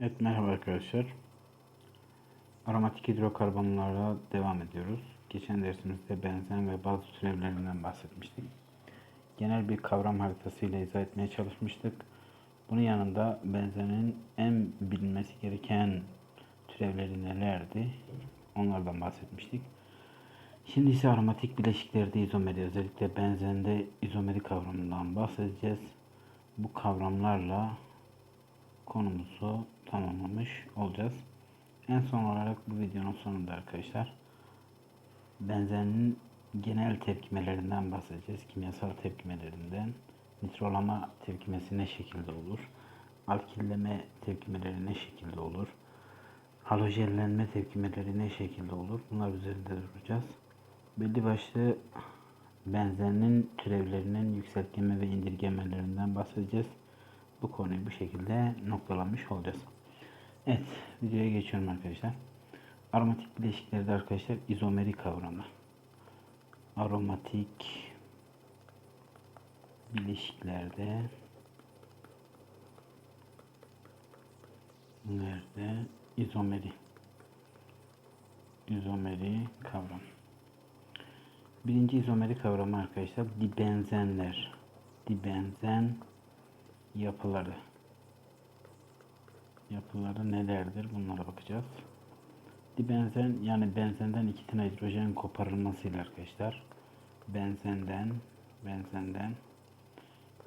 Evet merhaba arkadaşlar. Aromatik hidrokarbonlarla devam ediyoruz. Geçen dersimizde benzen ve bazı türevlerinden bahsetmiştik. Genel bir kavram haritasıyla izah etmeye çalışmıştık. Bunun yanında benzenin en bilinmesi gereken türevleri nelerdi? Onlardan bahsetmiştik. Şimdi ise aromatik bileşiklerde izomeri, özellikle benzende izomeri kavramından bahsedeceğiz. Bu kavramlarla konumuzu tamamlamış olacağız. En son olarak bu videonun sonunda arkadaşlar benzenin genel tepkimelerinden bahsedeceğiz. Kimyasal tepkimelerinden. Nitrolama tepkimesi ne şekilde olur? Alkilleme tepkimeleri ne şekilde olur? Halojenlenme tepkimeleri ne şekilde olur? Bunlar üzerinde duracağız. Belli başlı benzenin türevlerinin yükseltgeme ve indirgemelerinden bahsedeceğiz. Bu konuyu bu şekilde noktalamış olacağız. Evet, videoya geçiyorum arkadaşlar. Aromatik bileşiklerde arkadaşlar izomeri kavramı. Aromatik bileşiklerde nerede izomeri izomeri kavram. Birinci izomeri kavramı arkadaşlar dibenzenler. Dibenzen yapıları. Yapıları nelerdir? Bunlara bakacağız. Dibenzen yani benzenden iki tane hidrojen koparılmasıyla arkadaşlar. Benzenden benzenden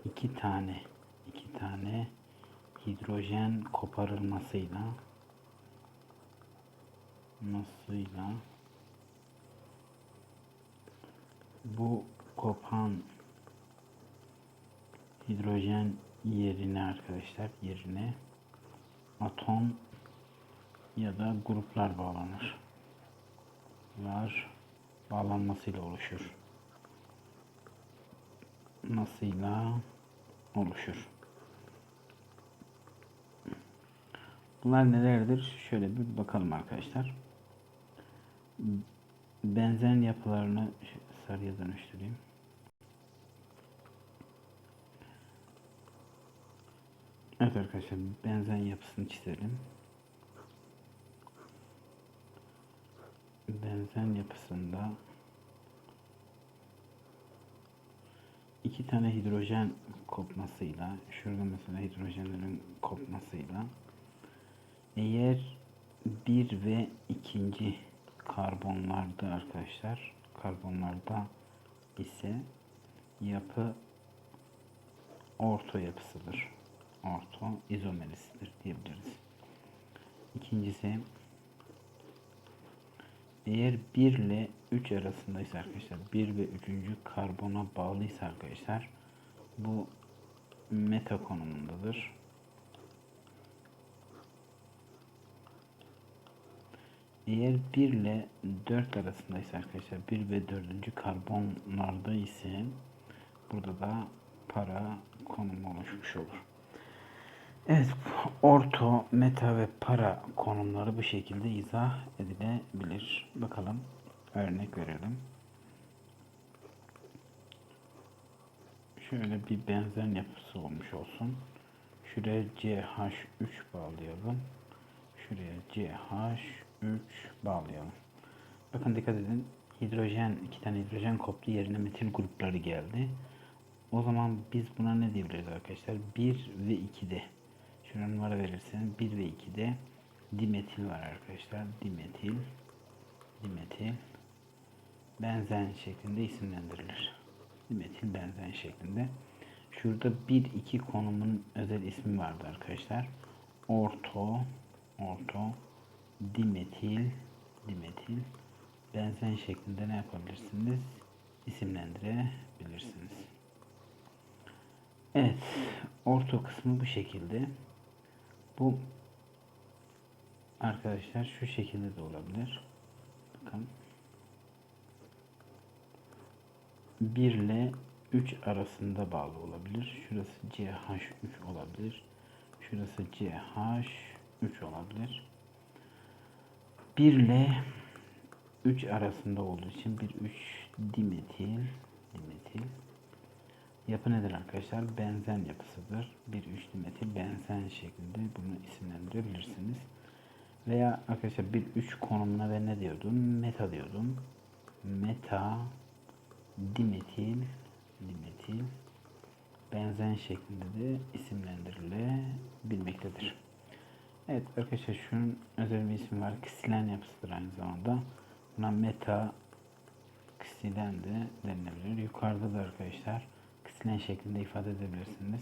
iki tane iki tane hidrojen koparılmasıyla nasıyla bu kopan hidrojen yerine arkadaşlar yerine atom ya da gruplar bağlanır. Var bağlanmasıyla oluşur. Nasıyla oluşur. Bunlar nelerdir? Şöyle bir bakalım arkadaşlar. Benzen yapılarını sarıya dönüştüreyim. Evet arkadaşlar benzen yapısını çizelim. Benzen yapısında iki tane hidrojen kopmasıyla şurada mesela hidrojenlerin kopmasıyla eğer bir ve ikinci karbonlarda arkadaşlar karbonlarda ise yapı orto yapısıdır orto izomerisidir diyebiliriz. İkincisi eğer 1 ile 3 arasındaysa arkadaşlar 1 ve 3. karbona bağlıysa arkadaşlar bu meta konumundadır. Eğer 1 ile 4 arasındaysa arkadaşlar 1 ve 4. karbonlarda ise burada da para konumu oluşmuş olur. Evet, orto, meta ve para konumları bu şekilde izah edilebilir. Bakalım, örnek verelim. Şöyle bir benzen yapısı olmuş olsun. Şuraya CH3 bağlayalım. Şuraya CH3 bağlayalım. Bakın dikkat edin. Hidrojen, iki tane hidrojen koptu. Yerine metil grupları geldi. O zaman biz buna ne diyebiliriz arkadaşlar? 1 ve 2'de Numara verirseniz 1 ve 2'de dimetil var arkadaşlar. Dimetil dimetil benzen şeklinde isimlendirilir. Dimetil benzen şeklinde. Şurada 1 2 konumun özel ismi vardı arkadaşlar. Orto orto dimetil dimetil benzen şeklinde ne yapabilirsiniz? isimlendirebilirsiniz. Evet, orto kısmı bu şekilde. Bu arkadaşlar şu şekilde de olabilir. Bakın. 1 ile 3 arasında bağlı olabilir. Şurası CH3 olabilir. Şurası CH3 olabilir. 1 ile 3 arasında olduğu için bir 3 dimetil dimetil Yapı nedir arkadaşlar? Benzen yapısıdır. Bir üçlü metil benzen şeklinde bunu isimlendirebilirsiniz. Veya arkadaşlar bir üç konumuna ben ne diyordum? Meta diyordum. Meta dimetil dimetil benzen şeklinde de isimlendirilebilmektedir. Evet arkadaşlar şunun özel bir ismi var. Ksilen yapısıdır aynı zamanda. Buna meta ksilen de denilebilir. Yukarıda da arkadaşlar ksilen şeklinde ifade edebilirsiniz.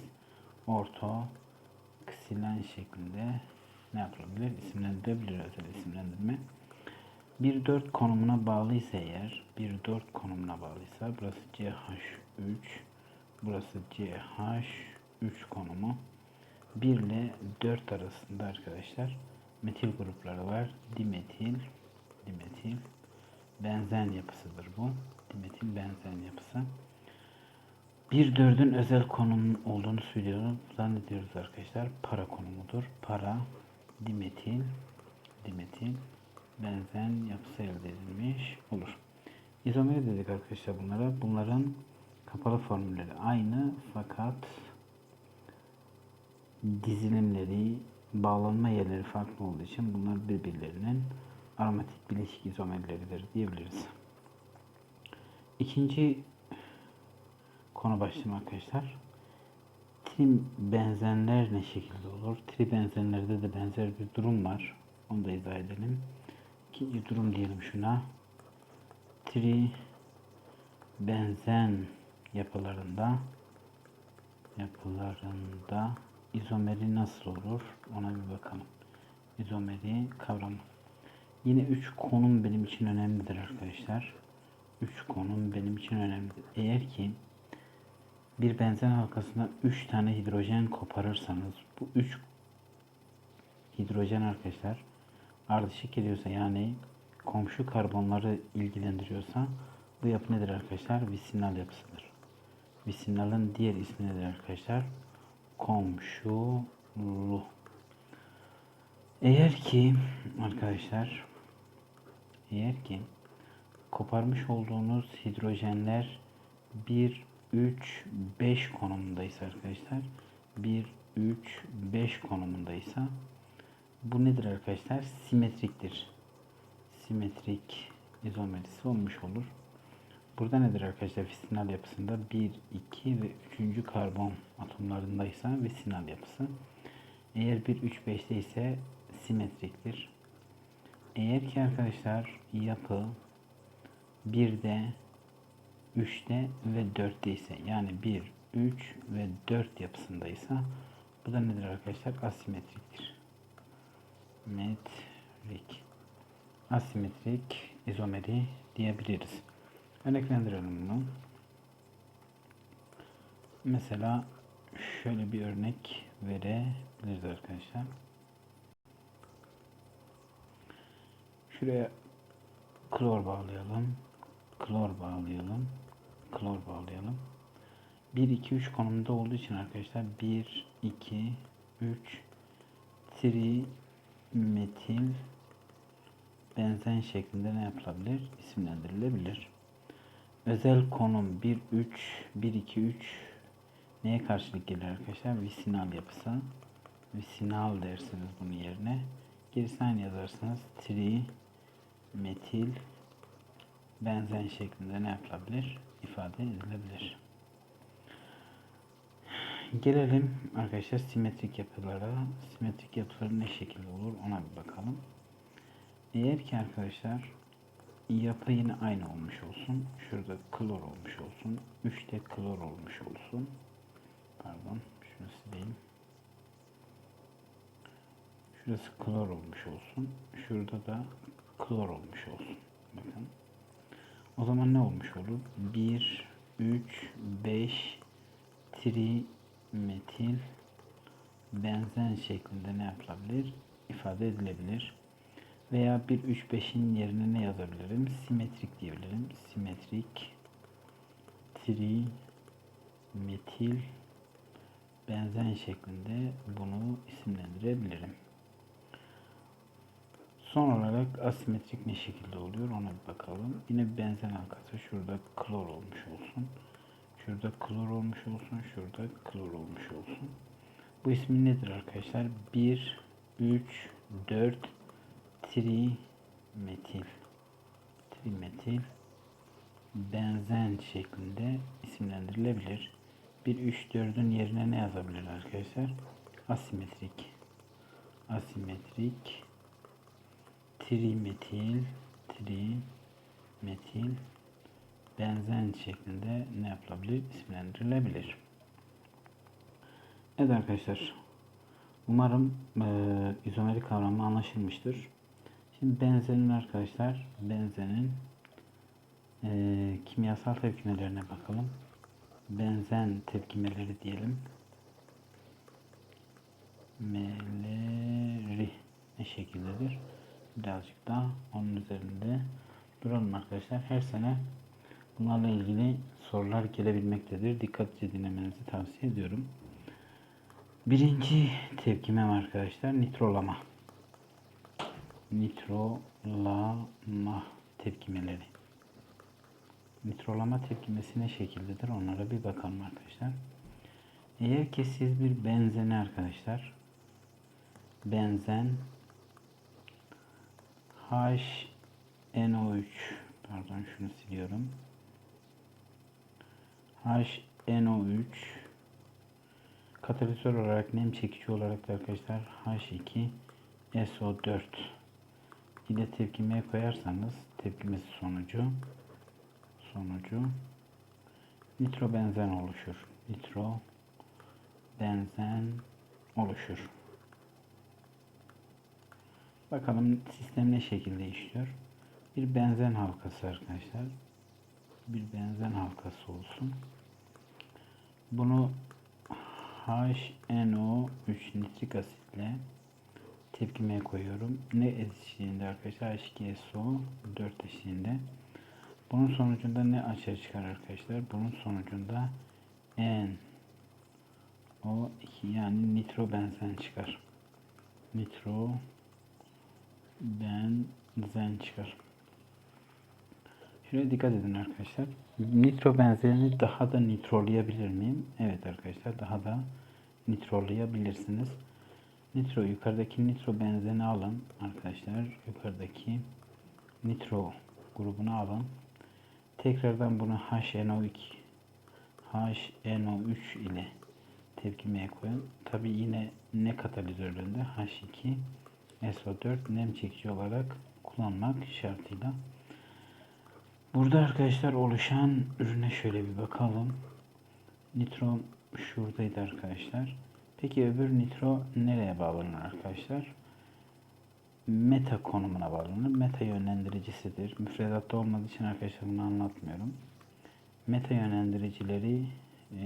Orto ksilen şeklinde ne yapılabilir? İsimlendirilebilir özel isimlendirme. 1-4 konumuna bağlıysa eğer 1-4 konumuna bağlıysa burası CH3 burası CH3 konumu 1 ile 4 arasında arkadaşlar metil grupları var. Dimetil dimetil benzen yapısıdır bu. Dimetil benzen yapısı. 1-4'ün özel konum olduğunu söylüyoruz. Zannediyoruz arkadaşlar. Para konumudur. Para dimetil dimetil benzen yapısı elde edilmiş olur. İzomeri dedik arkadaşlar bunlara. Bunların kapalı formülleri aynı fakat dizilimleri, bağlanma yerleri farklı olduğu için bunlar birbirlerinin aromatik bileşik izomerleridir diyebiliriz. İkinci konu başlığım arkadaşlar. Trim benzenler ne şekilde olur? Tri benzenlerde de benzer bir durum var. Onu da izah edelim. İkinci durum diyelim şuna. Tri benzen yapılarında yapılarında izomeri nasıl olur? Ona bir bakalım. İzomeri kavramı. Yine 3 konum benim için önemlidir arkadaşlar. 3 konum benim için önemlidir. Eğer ki bir benzen halkasından 3 tane hidrojen koparırsanız bu 3 hidrojen arkadaşlar ardışık geliyorsa yani komşu karbonları ilgilendiriyorsa bu yapı nedir arkadaşlar? Visinal yapısıdır. Visinalın diğer ismi nedir arkadaşlar? Komşulu. Eğer ki arkadaşlar eğer ki koparmış olduğunuz hidrojenler 1, 3, 5 konumundaysa arkadaşlar 1, 3, 5 konumundaysa bu nedir arkadaşlar? Simetriktir. Simetrik izomerisi olmuş olur. Burada nedir arkadaşlar? Visinal yapısında 1, 2 ve 3. karbon atomlarındaysa visinal yapısı. Eğer 1, 3, 5'te ise simetriktir. Eğer ki arkadaşlar yapı 1'de, 3'te ve 4'te ise yani 1, 3 ve 4 yapısındaysa bu da nedir arkadaşlar? Asimetriktir. Metrik. Asimetrik izomeri diyebiliriz. Örneklendirelim bunu. Mesela şöyle bir örnek verebiliriz arkadaşlar. Şuraya klor bağlayalım. Klor bağlayalım. Klor bağlayalım. 1, 2, 3 konumunda olduğu için arkadaşlar 1, 2, 3 tri metil benzen şeklinde ne yapılabilir? İsimlendirilebilir. Özel konum 1, 3, 1, 2, 3 neye karşılık gelir arkadaşlar? Visinal yapısı. Visinal dersiniz bunun yerine. Gerisi yazarsınız. Tri metil benzen şeklinde ne yapılabilir? İfade edilebilir. Gelelim arkadaşlar simetrik yapılara. Simetrik yapıları ne şekilde olur ona bir bakalım. Eğer ki arkadaşlar yapı yine aynı olmuş olsun. Şurada klor olmuş olsun. 3'te klor olmuş olsun. Pardon. Şunu sileyim. Şurası klor olmuş olsun. Şurada da klor olmuş olsun. Bakın. O zaman ne olmuş olur? 1, 3, 5 tri metil benzen şeklinde ne yapılabilir? ifade edilebilir. Veya 1, 3, 5'in yerine ne yazabilirim? Simetrik diyebilirim. Simetrik tri metil benzen şeklinde bunu isimlendirebilirim. Son olarak asimetrik ne şekilde oluyor ona bir bakalım. Yine bir benzen halkası şurada klor olmuş olsun. Şurada klor olmuş olsun. Şurada klor olmuş olsun. Bu ismi nedir arkadaşlar? 1, 3, 4 trimetil. Trimetil benzen şeklinde isimlendirilebilir. 1, 3, 4'ün yerine ne yazabilir arkadaşlar? Asimetrik. Asimetrik trimetil trimetil benzen şeklinde ne yapılabilir? isimlendirilebilir. Evet arkadaşlar. Umarım e, izomerik kavramı anlaşılmıştır. Şimdi benzenin arkadaşlar benzenin e, kimyasal tepkimelerine bakalım. Benzen tepkimeleri diyelim. Meleri ne şekildedir? Birazcık daha onun üzerinde duralım arkadaşlar. Her sene bunlarla ilgili sorular gelebilmektedir. Dikkatli dinlemenizi tavsiye ediyorum. Birinci tepkimem arkadaşlar nitrolama. Nitrolama tepkimeleri. Nitrolama tepkimesi ne şekildedir onlara bir bakalım arkadaşlar. Eğer ki siz bir benzeni arkadaşlar benzen HNO3 pardon şunu siliyorum. HNO3 katalizör olarak nem çekici olarak da arkadaşlar H2 SO4 ile tepkimeye koyarsanız tepkimesi sonucu sonucu nitro benzen oluşur. Nitro benzen oluşur. Bakalım sistem ne şekilde işliyor. Bir benzen halkası arkadaşlar. Bir benzen halkası olsun. Bunu HNO3 nitrik asitle tepkimeye koyuyorum. Ne eşliğinde arkadaşlar? H2SO 4 eşliğinde. Bunun sonucunda ne açığa çıkar arkadaşlar? Bunun sonucunda N O2 yani nitro benzen çıkar. Nitro benzen çıkar. Şuraya dikkat edin arkadaşlar. Nitro benzerini daha da nitrolayabilir miyim? Evet arkadaşlar daha da nitrolayabilirsiniz. Nitro yukarıdaki nitro benzeni alın arkadaşlar. Yukarıdaki nitro grubunu alın. Tekrardan bunu HNO2 HNO3 ile tepkimeye koyun. Tabi yine ne katalizöründe H2 SO4 nem çekici olarak kullanmak şartıyla. Burada arkadaşlar oluşan ürüne şöyle bir bakalım. Nitro şuradaydı arkadaşlar. Peki öbür nitro nereye bağlanır arkadaşlar? Meta konumuna bağlanır. Meta yönlendiricisidir. Müfredatta olmadığı için arkadaşlar bunu anlatmıyorum. Meta yönlendiricileri e,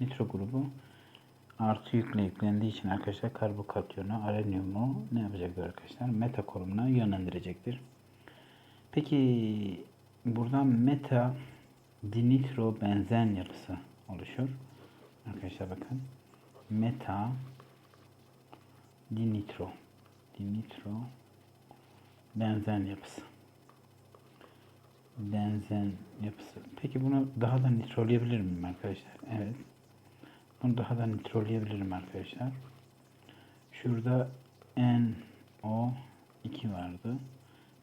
nitro grubu artı yükle yüklendiği için arkadaşlar karbokatyonu, arenyumu ne yapacaktır arkadaşlar? Meta konumuna yönlendirecektir. Peki buradan meta dinitro benzen yapısı oluşur. Arkadaşlar bakın. Meta dinitro dinitro benzen yapısı. Benzen yapısı. Peki bunu daha da nitrolayabilir miyim arkadaşlar? Evet. Bunu daha da nitrolayabilirim arkadaşlar. Şurada NO2 vardı.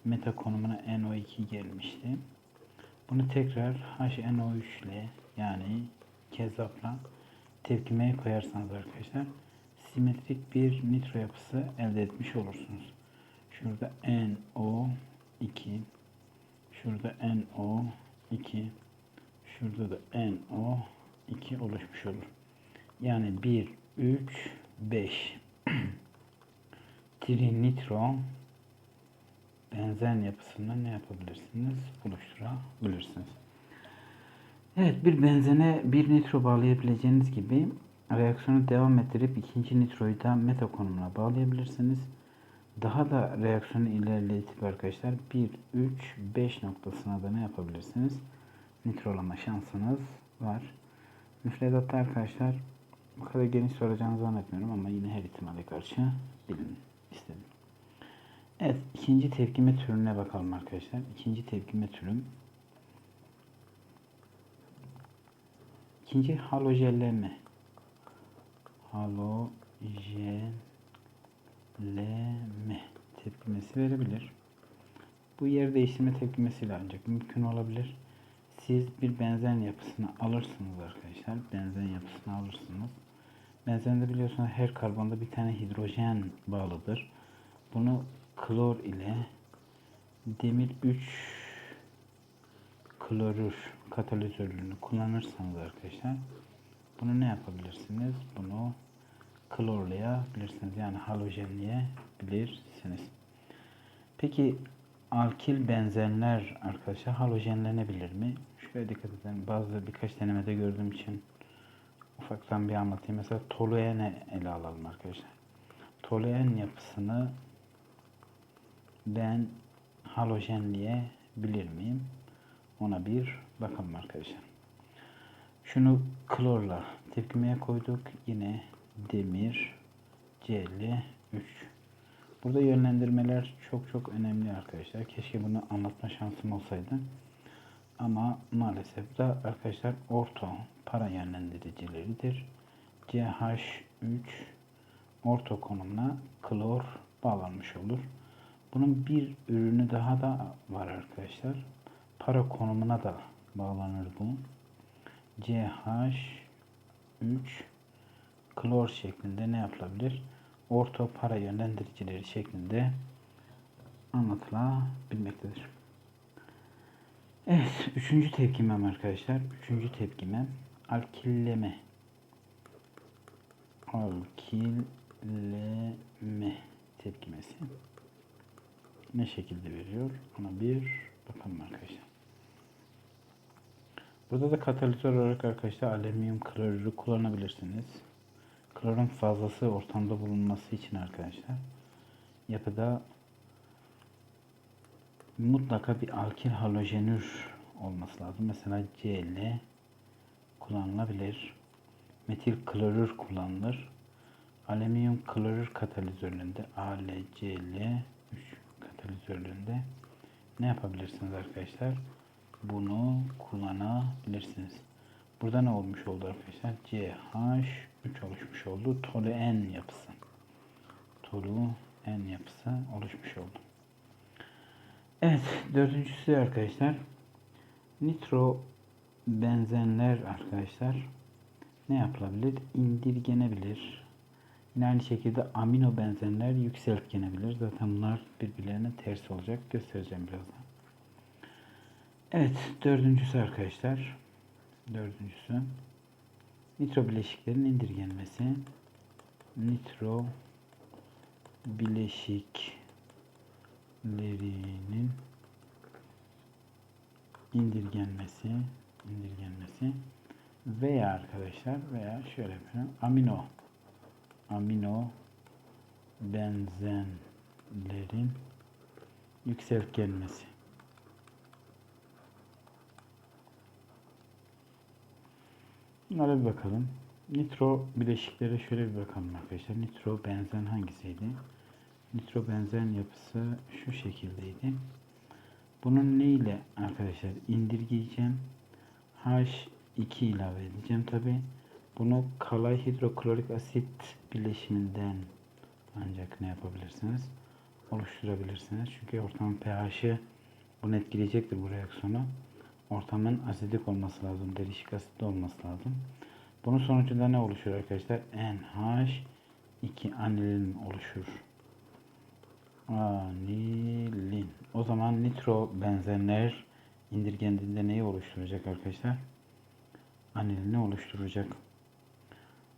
Meta konumuna NO2 gelmişti. Bunu tekrar HNO3 ile yani kezapla tepkimeye koyarsanız arkadaşlar simetrik bir nitro yapısı elde etmiş olursunuz. Şurada NO2 şurada NO2 şurada da NO2 oluşmuş olur. Yani 1, 3, 5 trinitro benzen yapısını ne yapabilirsiniz? Oluşturabilirsiniz. Evet bir benzene bir nitro bağlayabileceğiniz gibi reaksiyonu devam ettirip ikinci nitroyu da meta konumuna bağlayabilirsiniz. Daha da reaksiyonu ilerletip arkadaşlar 1, 3, 5 noktasına da ne yapabilirsiniz? Nitrolama şansınız var. Müfredatta arkadaşlar bu kadar geniş soracağınızı zannetmiyorum ama yine her ihtimale karşı bilin istedim. Evet ikinci tepkime türüne bakalım arkadaşlar. İkinci tepkime türüm İkinci halojenleme. Halojenleme tepkimesi verebilir. Bu yer değiştirme tepkimesiyle ancak mümkün olabilir. Siz bir benzen yapısını alırsınız arkadaşlar. Benzen yapısını alırsınız. Benzende biliyorsunuz her karbonda bir tane hidrojen bağlıdır. Bunu klor ile demir 3 klorür katalizörünü kullanırsanız arkadaşlar bunu ne yapabilirsiniz? Bunu klorlayabilirsiniz. Yani halojenleyebilirsiniz. Peki alkil benzenler arkadaşlar halojenlenebilir mi? Şöyle dikkat edin. Bazı birkaç denemede gördüğüm için ufaktan bir anlatayım. Mesela toluene ele alalım arkadaşlar. Toluen yapısını ben halojenleyebilir miyim? Ona bir bakalım arkadaşlar. Şunu klorla tepkimeye koyduk. Yine demir Cl3 Burada yönlendirmeler çok çok önemli arkadaşlar. Keşke bunu anlatma şansım olsaydı. Ama maalesef da arkadaşlar orto para yönlendiricileridir. CH3 orto konumuna klor bağlanmış olur. Bunun bir ürünü daha da var arkadaşlar. Para konumuna da bağlanır bu. CH3 klor şeklinde ne yapılabilir? Orto para yönlendiricileri şeklinde anlatılabilmektedir. Evet, üçüncü tepkimem arkadaşlar. Üçüncü tepkimem alkilleme. Alkilleme tepkimesi. Ne şekilde veriyor? Ona bir bakalım arkadaşlar. Burada da katalizör olarak arkadaşlar alüminyum klorürü kullanabilirsiniz. Klorun fazlası ortamda bulunması için arkadaşlar yapıda mutlaka bir alkil halojenür olması lazım. Mesela Cl kullanılabilir. Metil klorür kullanılır. Alüminyum klorür katalizörlerinde AlCl3 katalizörlerinde ne yapabilirsiniz arkadaşlar? Bunu kullanabilirsiniz. Burada ne olmuş oldu arkadaşlar? CH3 oluşmuş oldu. Toluen yapısı. Toluen yapısı oluşmuş oldu. Evet, dördüncüsü arkadaşlar nitro benzenler arkadaşlar ne yapılabilir? İndirgenebilir. Yine aynı şekilde amino benzenler yükseltgenebilir. Zaten bunlar birbirlerine ters olacak. Göstereceğim birazdan. Evet, dördüncüsü arkadaşlar. Dördüncüsü nitro bileşiklerin indirgenmesi. Nitro bileşik lerinin indirgenmesi indirgenmesi veya arkadaşlar veya şöyle yapalım amino amino benzenlerin yükseltgenmesi Bunlara bir bakalım. Nitro bileşiklere şöyle bir bakalım arkadaşlar. Nitro benzen hangisiydi? Nitro benzen yapısı şu şekildeydi. Bunun ne ile arkadaşlar indirgeyeceğim? H2 ilave edeceğim tabi. Bunu kalay hidroklorik asit bileşiminden ancak ne yapabilirsiniz? Oluşturabilirsiniz. Çünkü ortamın pH'i bunu etkileyecektir bu reaksiyonu. Ortamın asidik olması lazım. Derişik asitli olması lazım. Bunun sonucunda ne oluşur arkadaşlar? NH2 anilin oluşur. Anilin. O zaman nitro benzenler indirgendiğinde neyi oluşturacak arkadaşlar? Anilini oluşturacak.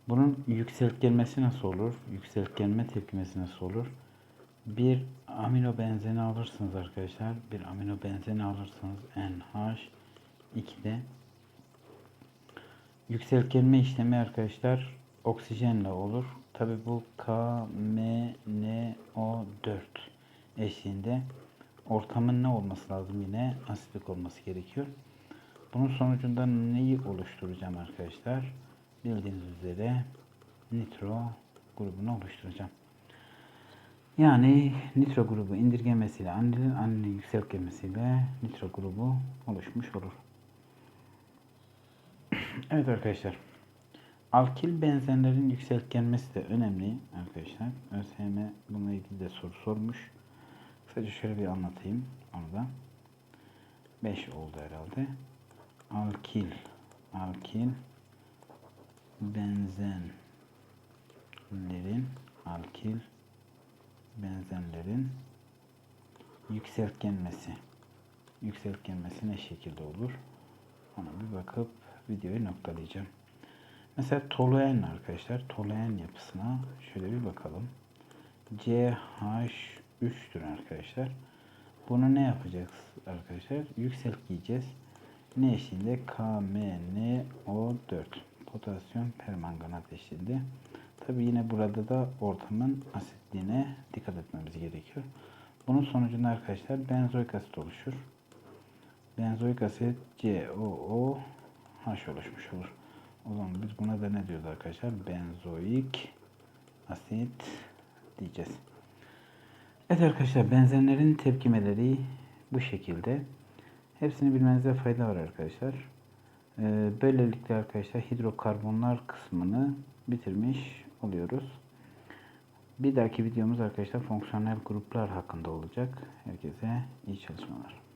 Bunun yükseltgenmesi nasıl olur? Yükseltgenme tepkimesi nasıl olur? Bir amino benzeni alırsınız arkadaşlar. Bir amino benzeni alırsınız. NH2'de yükseltgenme işlemi arkadaşlar oksijenle olur. Tabi bu KMNO4 eşliğinde ortamın ne olması lazım yine asidik olması gerekiyor. Bunun sonucunda neyi oluşturacağım arkadaşlar? Bildiğiniz üzere nitro grubunu oluşturacağım. Yani nitro grubu indirgemesiyle anilin, anilin yükseltgemesiyle nitro grubu oluşmuş olur. Evet arkadaşlar. Alkil benzenlerin yükseltgenmesi de önemli arkadaşlar. ÖSYM bununla ilgili de soru sormuş. Kısaca şöyle bir anlatayım onu da. 5 oldu herhalde. Alkil alkil benzenlerin alkil benzenlerin yükseltgenmesi yükseltgenmesi ne şekilde olur? Ona bir bakıp videoyu noktalayacağım. Mesela toluen arkadaşlar. Toluen yapısına şöyle bir bakalım. CH3'tür arkadaşlar. Bunu ne yapacağız arkadaşlar? Yükselteceğiz. Ne eşliğinde? KMNO4. Potasyum permanganat eşliğinde. Tabi yine burada da ortamın asitliğine dikkat etmemiz gerekiyor. Bunun sonucunda arkadaşlar benzoik asit oluşur. Benzoik asit COOH oluşmuş olur. O zaman biz buna da ne diyoruz arkadaşlar? Benzoik asit diyeceğiz. Evet arkadaşlar benzenlerin tepkimeleri bu şekilde. Hepsini bilmenize fayda var arkadaşlar. Ee, böylelikle arkadaşlar hidrokarbonlar kısmını bitirmiş oluyoruz. Bir dahaki videomuz arkadaşlar fonksiyonel gruplar hakkında olacak. Herkese iyi çalışmalar.